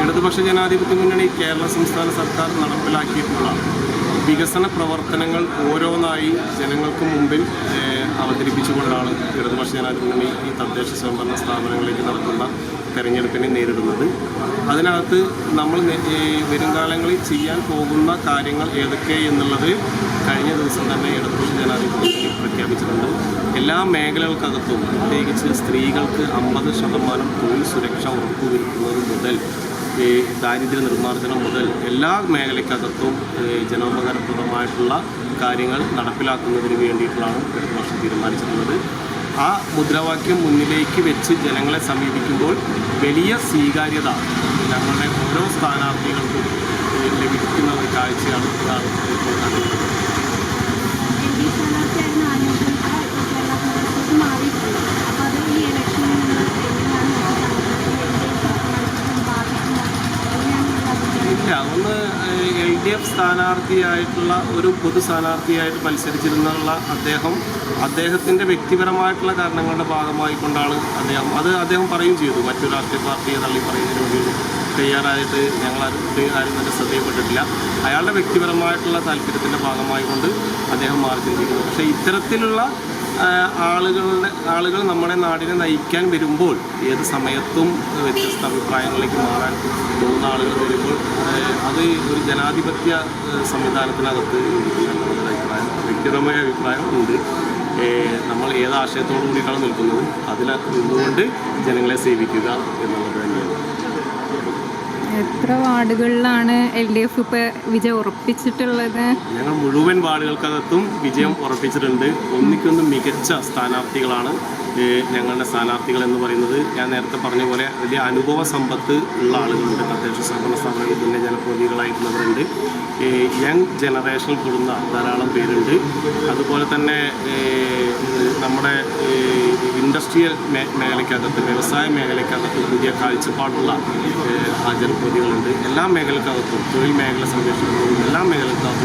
ഇടതുപക്ഷ ജനാധിപത്യ മുന്നണി കേരള സംസ്ഥാന സർക്കാർ നടപ്പിലാക്കിയിട്ടുള്ള വികസന പ്രവർത്തനങ്ങൾ ഓരോന്നായി ജനങ്ങൾക്ക് മുമ്പിൽ അവതരിപ്പിച്ചുകൊണ്ടാണ് ഇടതുപക്ഷ ജനാധിപത്യ ഈ തദ്ദേശ സ്വയംഭരണ സ്ഥാപനങ്ങളിലേക്ക് നടത്തുന്ന തെരഞ്ഞെടുപ്പിനെ നേരിടുന്നത്. അതിനകത്ത് നമ്മൾ വരും കാലങ്ങളിൽ ചെയ്യാൻ പോകുന്ന കാര്യങ്ങൾ ഏതൊക്കെ എന്നുള്ളത് കഴിഞ്ഞ ദിവസം തന്നെ ഇടതുപക്ഷ ജനാധിപത്യ പ്രഖ്യാപിച്ചിട്ടുണ്ട്. എല്ലാ മേഖലകൾക്കകത്തും പ്രത്യേകിച്ച് സ്ത്രീകൾക്ക് അമ്പത് ശതമാനം തൊഴിൽ സുരക്ഷ ഉറപ്പുവരുത്തുന്നത് മുതൽ ഈ ദാരിദ്ര്യ നിർമ്മാർജനം മുതൽ എല്ലാ മേഖലയ്ക്കകത്തും ജനോപകാരപ്രദമായിട്ടുള്ള കാര്യങ്ങൾ നടപ്പിലാക്കുന്നതിന് വേണ്ടിയിട്ടുള്ളതാണ് ഇടതുപക്ഷം തീരുമാനിച്ചിട്ടുള്ളത്. ആ മുദ്രാവാക്യം മുന്നിലേക്ക് വെച്ച് ജനങ്ങളെ സമീപിക്കുമ്പോൾ വലിയ സ്വീകാര്യത ഞങ്ങളുടെ ഓരോ സ്ഥാനാർത്ഥികൾക്കും ഡി എഫ് സ്ഥാനാർത്ഥിയായിട്ടുള്ള ഒരു പൊതു സ്ഥാനാർത്ഥിയായിട്ട് മത്സരിച്ചിരുന്നുള്ള അദ്ദേഹം അദ്ദേഹത്തിന്റെ വ്യക്തിപരമായിട്ടുള്ള കാരണങ്ങളുടെ ഭാഗമായിക്കൊണ്ടാണ് അദ്ദേഹം. അത് അദ്ദേഹം പറയുകയും ചെയ്തു. മറ്റു രാഷ്ട്രീയ പാർട്ടിയെ തള്ളി പറയുന്നതിന് വേണ്ടി തയ്യാറായിട്ട് ഞങ്ങൾ ആരും തന്നെ ശ്രദ്ധയപ്പെട്ടിട്ടില്ല അയാളുടെ വ്യക്തിപരമായിട്ടുള്ള താല്പര്യത്തിന്റെ ഭാഗമായിക്കൊണ്ട് അദ്ദേഹം മാറി ചിന്തിക്കുന്നു. പക്ഷേ ഇത്തരത്തിലുള്ള ആളുകളുടെ ആളുകൾ നമ്മുടെ നാടിനെ നയിക്കാൻ വരുമ്പോൾ ഏത് സമയത്തും വ്യത്യസ്ത അഭിപ്രായങ്ങളിലേക്ക് മാറാൻ പോകുന്ന ആളുകൾ വരുമ്പോൾ അത് ഒരു ജനാധിപത്യ സംവിധാനത്തിനകത്ത് അഭിപ്രായം വ്യക്തിപരമായ അഭിപ്രായം ഉണ്ട്. നമ്മൾ ഏത് ആശയത്തോടു കൂടിയിട്ടാണ് നിൽക്കുന്നത്? അതിൽ നിന്നുകൊണ്ട് ജനങ്ങളെ സേവിക്കുക എന്നുള്ളത് തന്നെയാണ്. എത്ര വാർഡുകളിലാണ് എൽ ഡി എഫ് ഇപ്പൊ വിജയം ഉറപ്പിച്ചിട്ടുള്ളത്? ഞങ്ങൾ മുഴുവൻ വാർഡുകൾക്കകത്തും വിജയം ഉറപ്പിച്ചിട്ടുണ്ട്. ഒന്നിക്കൊന്ന് മികച്ച സ്ഥാനാർത്ഥികളാണ് ഞങ്ങളുടെ സ്ഥാനാർത്ഥികൾ എന്ന് പറയുന്നത്. ഞാൻ നേരത്തെ പറഞ്ഞ പോലെ വലിയ അനുഭവ സമ്പത്ത് ഉള്ള ആളുകളുണ്ട് തദ്ദേശ ജനപ്രതിനിധികളായിട്ടുള്ളവരുണ്ട്. യങ് ജനറേഷനിൽ പെടുന്ന ധാരാളം പേരുണ്ട്. അതുപോലെ തന്നെ നമ്മുടെ ഇൻഡസ്ട്രിയൽ മേഖലയ്ക്കകത്ത് വ്യവസായ മേഖലയ്ക്കകത്ത് പുതിയ കാഴ്ചപ്പാടുള്ള ജനപ്രതിനിധികളുണ്ട്. എല്ലാ മേഖലക്കകത്തും തൊഴിൽ മേഖല സംരക്ഷിക്കുന്നതും എല്ലാ മേഖലക്കകത്തുള്ള